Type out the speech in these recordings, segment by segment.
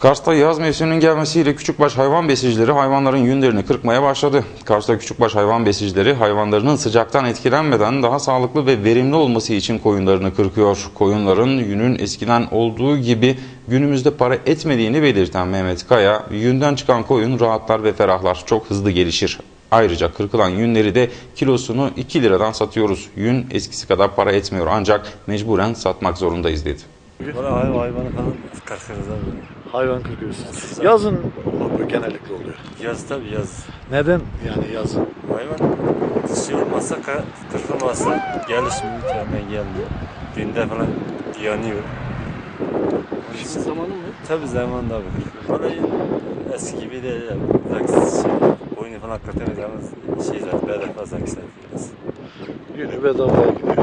Kars'ta yaz mevsiminin gelmesiyle küçükbaş hayvan besicileri hayvanların yünlerini kırpmaya başladı. Kars'ta küçükbaş hayvan besicileri hayvanlarının sıcaktan etkilenmeden daha sağlıklı ve verimli olması için koyunlarını kırkıyor. Koyunların yünün eskiden olduğu gibi günümüzde para etmediğini belirten Mehmet Kaya, yünden çıkan koyun rahatlar ve ferahlar, çok hızlı gelişir. Ayrıca kırkılan yünleri de kilosunu 2 liradan satıyoruz. Yün eskisi kadar para etmiyor ancak mecburen satmak zorundayız dedi. Hayvanı falan kırkırız abi. Hayvan kırkıyorsunuz. Yazın bu genellikle oluyor. Yaz tabi yaz. Neden yani yazın? Hayvan şey olmazsa ka- kırkılmazsa gelişmiyor hemen gelmiyor. Günde falan yanıyor. Şimdi zamanı mı? Tabi zaman da kırkıyor. Valla eski gibi ya. Zaksız şey. Boynu falan kırtamayacağımız şey zaten bedava zaksı yapıyoruz. Günü bedavaya gidiyor.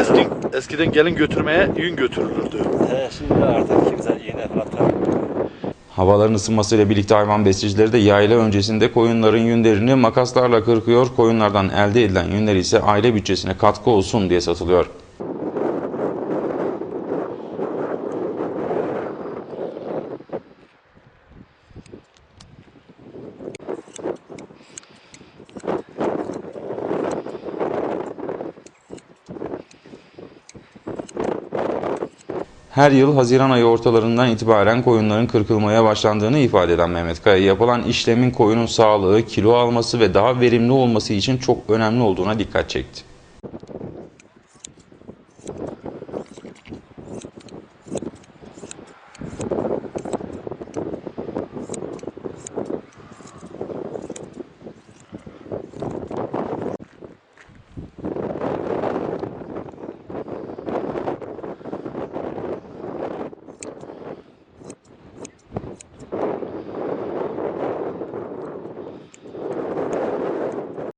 Eski, eskiden gelin götürmeye yün götürülürdü. He, şimdi artık kimse iğne falan. Havaların ısınmasıyla birlikte hayvan besicileri de yayla öncesinde koyunların yünlerini makaslarla kırkıyor. Koyunlardan elde edilen yünler ise aile bütçesine katkı olsun diye satılıyor. Her yıl Haziran ayı ortalarından itibaren koyunların kırkılmaya başlandığını ifade eden Mehmet Kaya, yapılan işlemin koyunun sağlığı, kilo alması ve daha verimli olması için çok önemli olduğuna dikkat çekti.